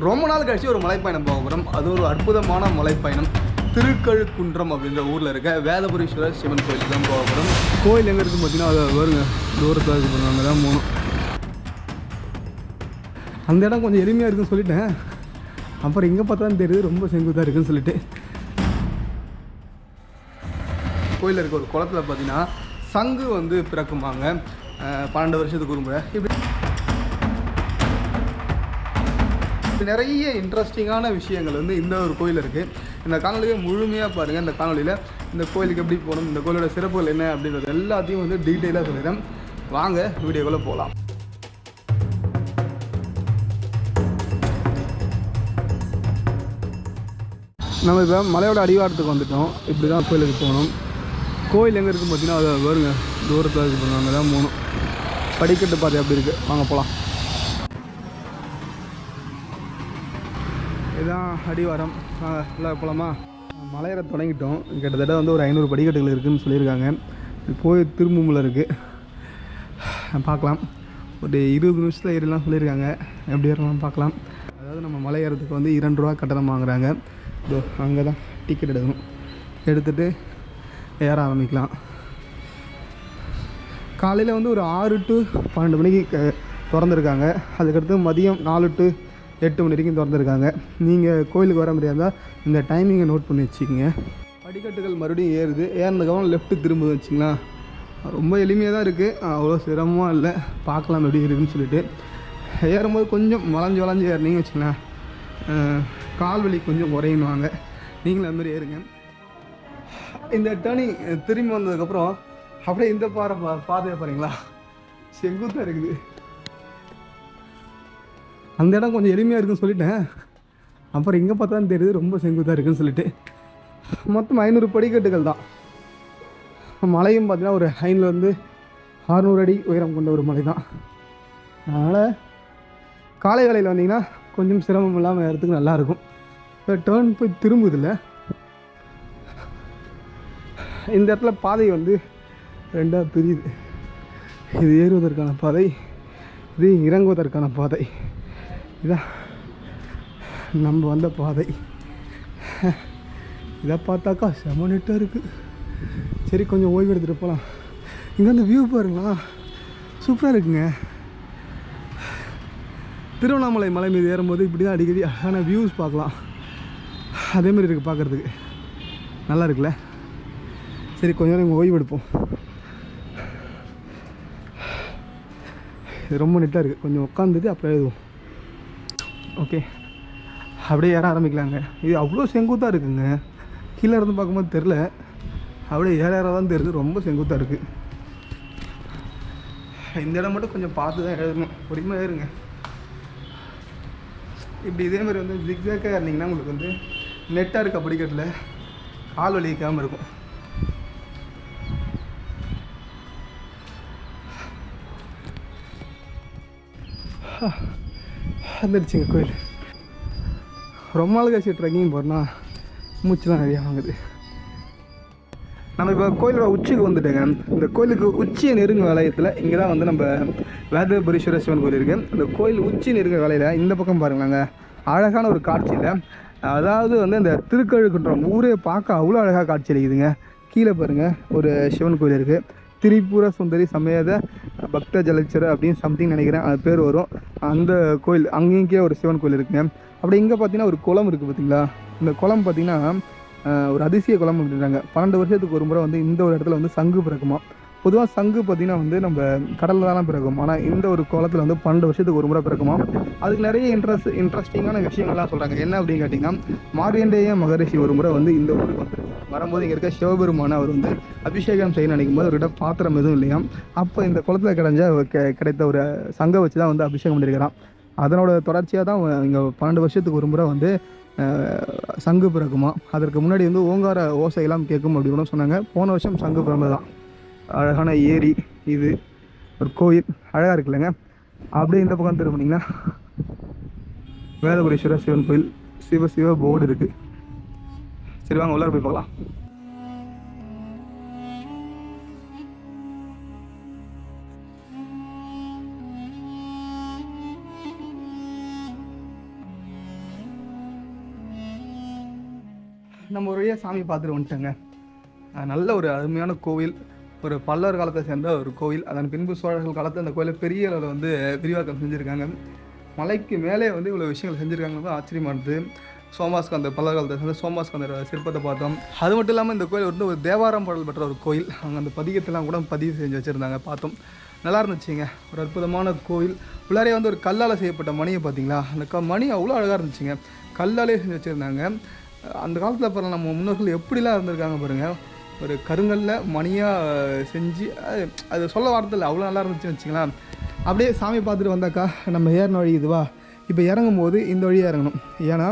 ரொம்ப நாள் கழிச்சு ஒரு மலைப்பயணம் போக போகிறோம் அது ஒரு அற்புதமான மலைப்பயணம். திருக்கழுக்குன்றம் அப்படின்ற ஊரில் இருக்க வேதபுரீஸ்வரர் சிவன் கோயிலுக்கு தான் போக போகிறோம் கோயில் எங்கே இருக்குது பார்த்தீங்கன்னா அது வருங்க தூரத்தில் இருக்கு அங்கே தான் போகணும். அந்த இடம் கொஞ்சம் எளிமையாக இருக்குன்னு சொல்லிட்டேன். அப்புறம் எங்கே பார்த்தாலும் தெரியுது ரொம்ப செங்குத்தாக இருக்குன்னு சொல்லிட்டு. கோயிலில் இருக்க ஒரு குளத்துல பார்த்தீங்கன்னா சங்கு வந்து பிறக்குமாங்க. பன்னெண்டு வருஷத்துக்கு ஒரு முறை. இப்படி இப்படி நிறைய இன்ட்ரெஸ்டிங்கான விஷயங்கள் வந்து இந்த ஒரு கோயில் இருக்குது இந்த காணொலியை முழுமையாக பாருங்கள் இந்த காணொலியில் இந்த கோயிலுக்கு எப்படி போகணும் இந்த கோயிலோட சிறப்புகள் என்ன அப்படின்றது எல்லாத்தையும் வந்து டீட்டெயிலாக சொல்லிடுறேன். வாங்க வீடியோக்குள்ளே போகலாம். நம்ம இப்போ மலையோட அடிவாரத்துக்கு வந்துட்டோம். இப்படி தான் கோயிலுக்கு போகணும். கோயில் எங்கே இருக்குது பார்த்தீங்கன்னா அதை வருங்க தூரத்தில் இருக்கு அங்கே தான் போகணும். படிக்கட்டு பாதை அப்படி இருக்குது வாங்க போகலாம். இதுதான் அடிவாரம். வாங்க போகலாமா மலையேற தொடங்கிட்டோம். கிட்டத்தட்ட வந்து ஒரு ஐநூறு படிக்கட்டுகள் இருக்குதுன்னு சொல்லியிருக்காங்க. போய் திரும்புமில் இருக்குது பார்க்கலாம். ஒரு இருபது நிமிஷத்தில் ஏறலாம் சொல்லியிருக்காங்க. எப்படி ஏறலாம் பார்க்கலாம். அதாவது நம்ம மலை ஏறதுக்கு வந்து இரண்டு ரூபா கட்டணம் வாங்குறாங்க. இதோ அங்கே தான் டிக்கெட் எடுக்கணும். எடுத்துகிட்டு ஏற ஆரம்பிக்கலாம். காலையில் வந்து ஒரு ஆறு டு பன்னெண்டு மணிக்கு திறந்துருக்காங்க. அதுக்கடுத்து மதியம் நாலு டு எட்டு மணி வரைக்கும் திறந்துருக்காங்க. நீங்கள் கோயிலுக்கு வர முடியாதா இந்த டைமிங்கை நோட் பண்ணி வச்சுக்கோங்க. படிக்கட்டுகள் மறுபடியும் ஏறுது. ஏறினதுக்கப்புறம் லெஃப்ட்டு திரும்புது வச்சுங்களா? ரொம்ப எளிமையாக தான் இருக்குது அவ்வளோ சிரமமாக இல்லை. பார்க்கலாம் எப்படி இருக்குன்னு சொல்லிட்டு. ஏறும்போது கொஞ்சம் வளைஞ்சு வளைஞ்சு ஏறினீங்க வச்சுங்களேன். கால் வலி கொஞ்சம் குறையினுவாங்க நீங்களும் அது ஏறுங்க. இந்த டேர்னிங் திரும்பி வந்ததுக்கப்புறம் அப்படியே இந்த பாறை பா பாதையை பாருங்களா. செங்குத்தாக இருக்குது. அந்த இடம் கொஞ்சம் எளிமையாக இருக்குன்னு சொல்லிட்டேன். அப்புறம் இங்கே பார்த்தா தெரியுது ரொம்ப செங்குத்தாக இருக்குன்னு சொல்லிட்டு. மொத்தம் ஐநூறு படிக்கட்டுகள் தான். மலையும் பார்த்தீங்கன்னா ஒரு ஐநூறுலேருந்து அறுநூறு அடி உயரம் கொண்ட ஒரு மலை தான். அதனால் காலை வேலையில் வந்தீங்கன்னா கொஞ்சம் சிரமம் இல்லாமல் ஏறத்துக்கு நல்லாயிருக்கும் இப்போ டேர்ன் போய் திரும்புதில்ல. இந்த இடத்துல பாதை வந்து ரெண்டாக பிரியுது. இது ஏறுவதற்கான பாதை இது இறங்குவதற்கான பாதை. இதான் நம்ம வந்த பாதை. இதை பார்த்தாக்கா செம நெட்டாக இருக்குது சரி கொஞ்சம் ஓய்வு எடுத்துகிட்டு போகலாம் இங்கே வந்து வியூ பாருங்களா. சூப்பராக இருக்குங்க. திருவண்ணாமலை மலை மீது ஏறும்போது இப்படி தான் அடிக்கடி அழகான வியூஸ் பார்க்கலாம். அதே மாதிரி இருக்குது பார்க்குறதுக்கு. நல்லா இருக்குல்ல? சரி கொஞ்ச நேரம் இங்கே ஓய்வு எடுப்போம். இது ரொம்ப நெட்டாக இருக்குது கொஞ்சம் உட்காந்துட்டு அப்புறம் எழுதுவோம். ஓகே. அப்படியே ஏற ஆரம்பிக்கலாங்க. இது அவ்வளோ செங்குத்தாக இருக்குங்க. கீழே இருந்து பார்க்கும்போது தெரில அப்படியே ஏற ஏற தான் தெரியுது. ரொம்ப செங்குத்தாக இருக்குது இந்த இடம் மட்டும் கொஞ்சம் பார்த்து தான் எழுதணும் பொறுமையாக ஏறுங்க இப்படி இதே மாதிரி வந்து ஜிக்ஸாக்காக இருந்தீங்கன்னா உங்களுக்கு வந்து நெட்டாக இருக்க படிக்கட்டில் கால் வலிக்காமல் இருக்கும். வந்துடுச்சுங்க கோயில். ரொம்ப நாள் கழிச்சு ட்ரெக்கிங் போகிறோன்னா மூச்சுலாம் நிறையா வாங்குது. நம்ம இப்போ கோயிலோட உச்சிக்கு வந்துட்டேங்க. இந்த கோயிலுக்கு உச்சியை நெருங்க வளையத்தில் இங்கே தான் வந்து நம்ம வேதபுரீஸ்வர சிவன் கோயில் இருக்குது இந்த கோயில் உச்சி நெருங்க வலையில் இந்த பக்கம் பாருங்களாங்க. அழகான ஒரு காட்சியில் அதாவது வந்து இந்த திருக்கழுக்குன்றம் ஊரே பார்க்க அவ்வளோ அழகாக காட்சி அளிக்குதுங்க. கீழே பாருங்கள் ஒரு சிவன் கோயில் இருக்குது திரிபுர சுந்தரி சமேத பக்த ஜலச்சர அப்படின்னு சம்திங் நினைக்கிறேன். அது பேர் வரும். அந்த கோயில் அங்கேயும் ஒரு சிவன் கோயில் இருக்குங்க. அப்படி இங்கே பார்த்தீங்கன்னா ஒரு குளம் இருக்குது பார்த்தீங்களா இந்த குளம் பார்த்தீங்கன்னா ஒரு அதிசய குளம் அப்படின்றாங்க. பன்னெண்டு வருஷத்துக்கு ஒரு முறை வந்து இந்த ஒரு இடத்துல வந்து சங்கு பிறக்குமா பொதுவாக சங்கு பார்த்தீங்கன்னா வந்து நம்ம கடலில் தானே பிறக்கும். ஆனால் இந்த ஒரு குளத்தில் வந்து பன்னெண்டு வருஷத்துக்கு ஒரு முறை பிறக்குமா? அதுக்கு நிறைய இன்ட்ரெஸ்ட் இன்ட்ரெஸ்டிங்கான விஷயங்கள்லாம் சொல்கிறாங்க என்ன அப்படின்னு கேட்டிங்கன்னா மாரியண்டேய மகரிஷி ஒரு முறை வந்து இந்த ஊருக்கு வந்து வரும்போது இங்கே இருக்க சிவபெருமான அவர் வந்து அபிஷேகம் செய்ய நினைக்கும் போது அவர்கிட்ட பாத்திரம் எதுவும் இல்லையா? அப்போ இந்த குளத்தில் கிடைஞ்ச கெ- கிடைத்த ஒரு சங்கை வச்சு தான் வந்து அபிஷேகம் பண்ணியிருக்கிறான் அதனோட தொடர்ச்சியாக தான் இங்கே பன்னெண்டு வருஷத்துக்கு ஒரு முறை வந்து சங்கு பிறக்குமா? அதற்கு முன்னாடி வந்து ஓங்கார ஓசையெல்லாம் கேட்கும் அப்படின்னு கூட சொன்னாங்க. போன வருஷம் சங்கு பிறந்தது தான் அழகான ஏரி இது ஒரு கோயில். அழகாக இருக்குல்லங்க அப்படியே இந்த பக்கம் திரும்பினீங்கன்னா வேதபுரீஸ்வரர் சிவன் கோயில் சிவ சிவ போர்டு இருக்கு. சரி வாங்க உள்ளார போய் பார்க்கலாம். நம்ம ஒரே சாமி பார்த்துட்டு வந்துட்டோங்க. நல்ல ஒரு அருமையான கோவில். ஒரு பல்லவர் காலத்தை சேர்ந்த ஒரு கோவில் அதன் பின்பு சோழர்கள் காலத்தில் அந்த கோயிலை பெரிய அளவில் வந்து விரிவாக்கம் செஞ்சுருக்காங்க. மலைக்கு மேலே வந்து இவ்வளோ விஷயங்கள் செஞ்சுருக்காங்கன்னு ஆச்சரியமாக இருந்தது. சோமாஸ்கந்த பல்லவர் காலத்தை சேர்ந்த சோமாஸ்கந்தர் சிற்பத்தை பார்த்தோம். அது மட்டும் இல்லாமல் இந்த கோயில் வந்து ஒரு தேவாரம் பாடல் பெற்ற ஒரு கோயில். அங்கே அந்த பதிகத்தெல்லாம் கூட பதிவு செஞ்சு வச்சுருந்தாங்க பார்த்தோம். நல்லா இருந்துச்சுங்க. ஒரு அற்புதமான கோயில். உள்ளாரே வந்து ஒரு கல்லால் செய்யப்பட்ட மணியை பார்த்தீங்களா? அந்த க மணி அவ்வளோ அழகாக இருந்துச்சுங்க. கல்லாலே செஞ்சு வச்சுருந்தாங்க. அந்த காலத்தில் பாருங்கள் நம்ம முன்னோர்கள் எப்படிலாம் இருந்திருக்காங்க பாருங்கள் ஒரு கருங்கல்ல மணியாக செஞ்சு அது அது சொல்ல வார்த்தை அவ்வளோ நல்லா இருந்துச்சுன்னு வச்சுங்களேன் அப்படியே சாமி பார்த்துட்டு வந்தாக்கா நம்ம ஏறின வழி இதுவா? இப்போ இறங்கும் போது இந்த வழியாக இறங்கணும். ஏன்னா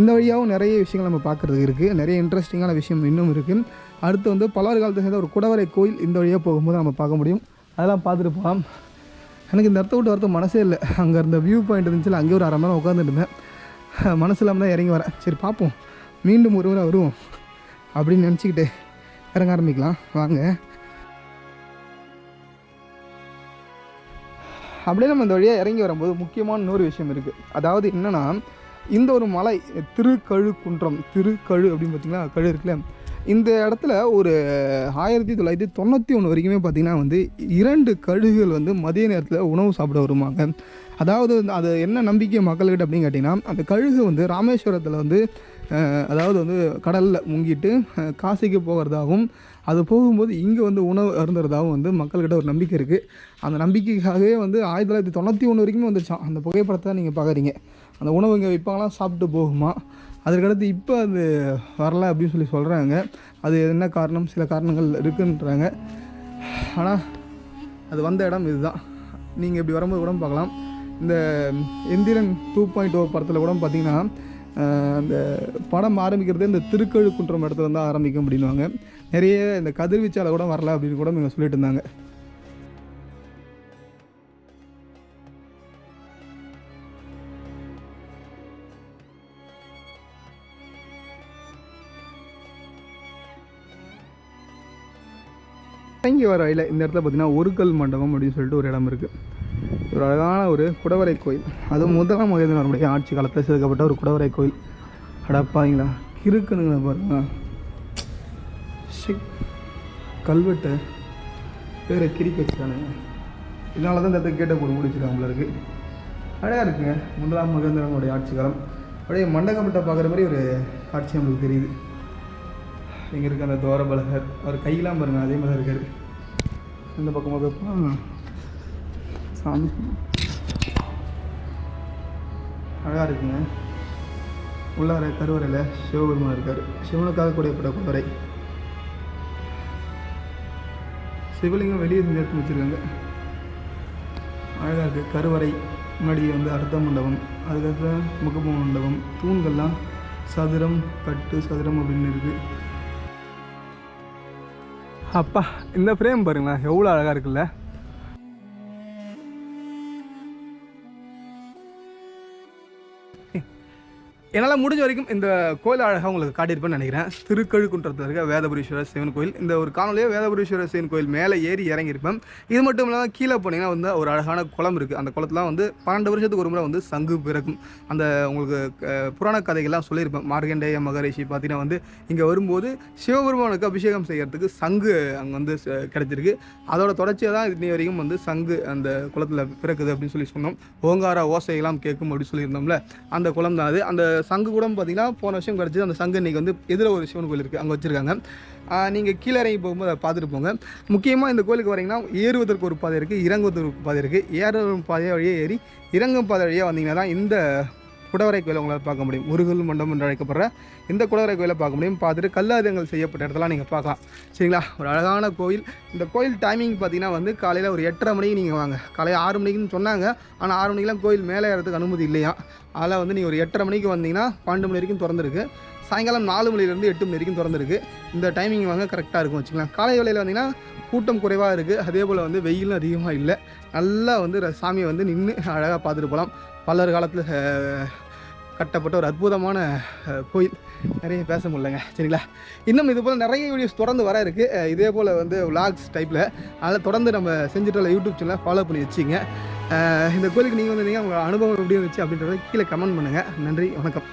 இந்த வழியாகவும் நிறைய விஷயங்கள் நம்ம பார்க்குறதுக்கு இருக்குது நிறைய இன்ட்ரெஸ்டிங்கான விஷயம் இன்னும் இருக்குது அடுத்து வந்து பலர் காலத்தை சேர்ந்த ஒரு குடவரை கோயில் இந்த வழியாக போகும்போது நம்ம பார்க்க முடியும். அதெல்லாம் பார்த்துட்டு போகலாம் எனக்கு இந்த இடத்த விட்டு வரது மனசே இல்லை. அங்கே இருந்த வியூ பாயிண்ட் இருந்துச்சுல அங்கேயே ஒரு அரை மணி நேரம் உட்காந்துட்டு இருந்தேன். மனசு இல்லாமல் தான் இறங்கி வரேன். சரி பார்ப்போம். மீண்டும் ஒரு முறை வருவோம். அப்படின்னு நினச்சிக்கிட்டு இறங்க ஆரம்பிக்கலாம். வாங்க. அப்படியே நம்ம இந்த வழியாக இறங்கி வரும்போது முக்கியமான இன்னொரு விஷயம் இருக்குது அதாவது என்னென்னா இந்த ஒரு மலை திருக்கழு குன்றம் திருக்கழு அப்படின்னு பார்த்தீங்கன்னா கழு இருக்குல்ல. இந்த இடத்துல ஒரு ஆயிரத்தி தொள்ளாயிரத்தி தொண்ணூற்றி ஒன்று வரைக்குமே பார்த்திங்கன்னா வந்து இரண்டு கழுகுகள் வந்து மதிய நேரத்தில் உணவு சாப்பிட வருவாங்க. அதாவது வந்து அது என்ன நம்பிக்கை மக்கள்கிட்ட அப்படின்னு கேட்டிங்கன்னா அந்த கழுகு வந்து ராமேஸ்வரத்தில் வந்து அதாவது வந்து கடலில் முங்கிட்டு காசிக்கு போகிறதாகவும் அது போகும்போது இங்கே வந்து உணவு அருந்துறதாகவும் வந்து மக்கள்கிட்ட ஒரு நம்பிக்கை இருக்குது அந்த நம்பிக்கைக்காகவே வந்து ஆயிரத்தி தொள்ளாயிரத்தி தொண்ணூற்றி ஒன்று வரைக்குமே வந்துருச்சான் அந்த புகைப்படத்தை நீங்கள் பார்க்குறீங்க அந்த உணவு இங்கே விற்பாங்களாம் சாப்பிட்டு போகுமா? அதற்கடுத்து இப்போ அது வரல அப்படின்னு சொல்லி சொல்கிறாங்க அது என்ன காரணம்? சில காரணங்கள் இருக்குன்றாங்க. ஆனால் அது வந்த இடம் இதுதான். நீங்கள் இப்படி வரும்போது கூட பார்க்கலாம் இந்த எந்திரன் டூ பாயிண்ட் ஓ படத்தில் கூட பார்த்தீங்கன்னா அந்த படம் ஆரம்பிக்கிறதே இந்த திருக்கழுக்குன்றம் இடத்துல தான் ஆரம்பிக்கும் அப்படின்வாங்க நிறைய இந்த கதிர்வீச்சால கூட வரல அப்படின்னு கூட இவங்க சொல்லிட்டு இருந்தாங்க. இறங்கி வர வழியில் இந்த இடத்துல பார்த்தீங்கன்னா கல் மண்டபம் அப்படின்னு சொல்லிட்டு ஒரு இடம் இருக்குது ஒரு அழகான ஒரு குடவரை கோயில். அதுவும் முதலாம் மகேந்திரனுடைய ஆட்சி காலத்தில் செதுக்கப்பட்ட ஒரு குடவரை கோயில். அடப்பாங்களா கிறுக்கணுங்களா பாருங்க. கல்வெட்டை பேரை கிரிக்க வச்சுட்டானுங்க. இதனால தான் இந்த இடத்துக்கு கேட்ட போட்டு முடிச்சிருக்காங்க போல அழகாக இருக்குங்க முதலாம் மகேந்திரனுடைய ஆட்சி காலம். அப்படியே மண்டகமட்டை பார்க்குற மாதிரி ஒரு காட்சி நம்மளுக்கு தெரியுது. இங்கே இருக்க அந்த தோரபலகர் அவர் கையெல்லாம் பாருங்கள் அதே மாதிரி தான் இந்த பக்கமாக பார்ப்போம் சாமி அழகாக இருக்குங்க. உள்ளார கருவறையில் சிவபெருமான் இருக்கார். சிவனுக்காக கூடியப்பட்ட குதிரை. சிவலிங்கம் வெளியே செஞ்சு எடுத்து வச்சுருக்காங்க. அழகாக இருக்குது கருவறை முன்னாடி வந்து அர்த்த மண்டபம் அதுக்கடுத்து முகப்பு மண்டபம் தூண்கள்லாம் சதுரம் கட்டு சதுரம் அப்படின்னு இருக்குது அப்பா இந்த ஃப்ரேம் பாருங்களேன். எவ்வளோ அழகாக இருக்குல்ல? என்னால் முடிஞ்ச வரைக்கும் இந்த கோயில் அழகாக உங்களுக்கு காட்டியிருப்பேன்னு நினைக்கிறேன். திருக்கழுக்குன்றத்தில் இருக்க வேதபுரீஸ்வரர் சிவன் கோயில். இந்த ஒரு காணொலியே வேதபுரீஸ்வரர் சிவன் கோயில் மேலே ஏறி இறங்கியிருப்பேன். இது மட்டும் இல்லாமல் கீழே போனீங்கன்னா வந்து ஒரு அழகான குளம் இருக்குது அந்த குளத்துலாம் வந்து பன்னெண்டு வருஷத்துக்கு ஒரு முறை வந்து சங்கு பிறக்கும். அந்த உங்களுக்கு புராண கதைகள்லாம் சொல்லியிருப்பேன். மார்கண்டேய மகரிஷி பார்த்தீங்கன்னா வந்து இங்கே வரும்போது சிவபெருமானுக்கு அபிஷேகம் செய்கிறதுக்கு சங்கு அங்கே வந்து கிடைச்சிருக்கு. அதோட தொடர்ச்சியாக தான் இன்னி வரைக்கும் வந்து சங்கு அந்த குளத்தில் பிறக்குது அப்படின்னு சொல்லி சொன்னோம். ஓங்கார ஓசையெல்லாம் கேட்கும் அப்படின்னு சொல்லியிருந்தோம்ல. அந்த குளம் தான் அது. அந்த சங்கு கூட பார்த்தீங்கன்னா போன வருஷம் கிடச்சிது. அந்த சங்கு இன்றைக்கி வந்து எதிர ஒரு சிவன் கோயில் இருக்குது அங்கே வச்சுருக்காங்க. நீங்கள் கீழே இறங்கி போகும்போது அதை பார்த்துட்டு போங்க. முக்கியமாக இந்த கோயிலுக்கு வரீங்கன்னா ஏறுவதற்கு ஒரு பாதை இருக்குது இறங்குவதற்கு ஒரு பாதை இருக்குது ஏறும் பாதை வழியே ஏறி இறங்கும் பாதை வழியாக வந்தீங்கன்னா தான் இந்த குடவரை கோயிலை உங்களால் பார்க்க முடியும். முருகல் மண்டபம் என்று அழைக்கப்படுற இந்த குடவரை கோயிலை பார்க்க முடியும். பார்த்துட்டு கல்லாதங்கள் செய்யப்பட்ட இடத்தெல்லாம் நீங்கள் பார்க்கலாம். சரிங்களா? ஒரு அழகான கோயில். இந்த கோயில் டைமிங் பார்த்தீங்கன்னா வந்து காலையில் ஒரு எட்டரை மணிக்கு நீங்கள் வாங்க. காலையில் ஆறு மணிக்குன்னு சொன்னாங்க. ஆனால் ஆறு மணிக்கெலாம் கோயில் மேலே ஏறதுக்கு அனுமதி இல்லையா? அதில் வந்து நீங்கள் ஒரு எட்டரை மணிக்கு வந்தீங்கன்னா பன்னெண்டு மணி வரைக்கும் திறந்துருக்கு. சாயங்காலம் நாலு மணிலேருந்து எட்டு மணி வரைக்கும் திறந்துருக்கு. இந்த டைமிங் வாங்க கரெக்டாக இருக்கும் வச்சுக்கலாம் காலை வேலையில் வந்தீங்கன்னா கூட்டம் குறைவாக இருக்குது அதே போல் வந்து வெயிலும் அதிகமாக இல்லை. நல்லா வந்து சாமியை வந்து நின்று அழகாக பார்த்துட்டு போகலாம். பல்லர் காலத்தில் கட்டப்பட்ட ஒரு அற்புதமான கோயில். நிறைய பேச முடியலங்க. சரிங்களா? இன்னும் இது போல் நிறைய வீடியோஸ் தொடர்ந்து வர இருக்குது இதே போல் வந்து விளாக்ஸ் டைப்பில் அதனால் தொடர்ந்து நம்ம செஞ்சுட்டு யூடியூப் சேனலை ஃபாலோ பண்ணி வச்சிங்க. இந்த கோயிலுக்கு நீங்கள் வந்தீங்க உங்கள் அனுபவம் எப்படி இருந்துச்சு அப்படின்றத கீழே கமெண்ட் பண்ணுங்கள் நன்றி வணக்கம்.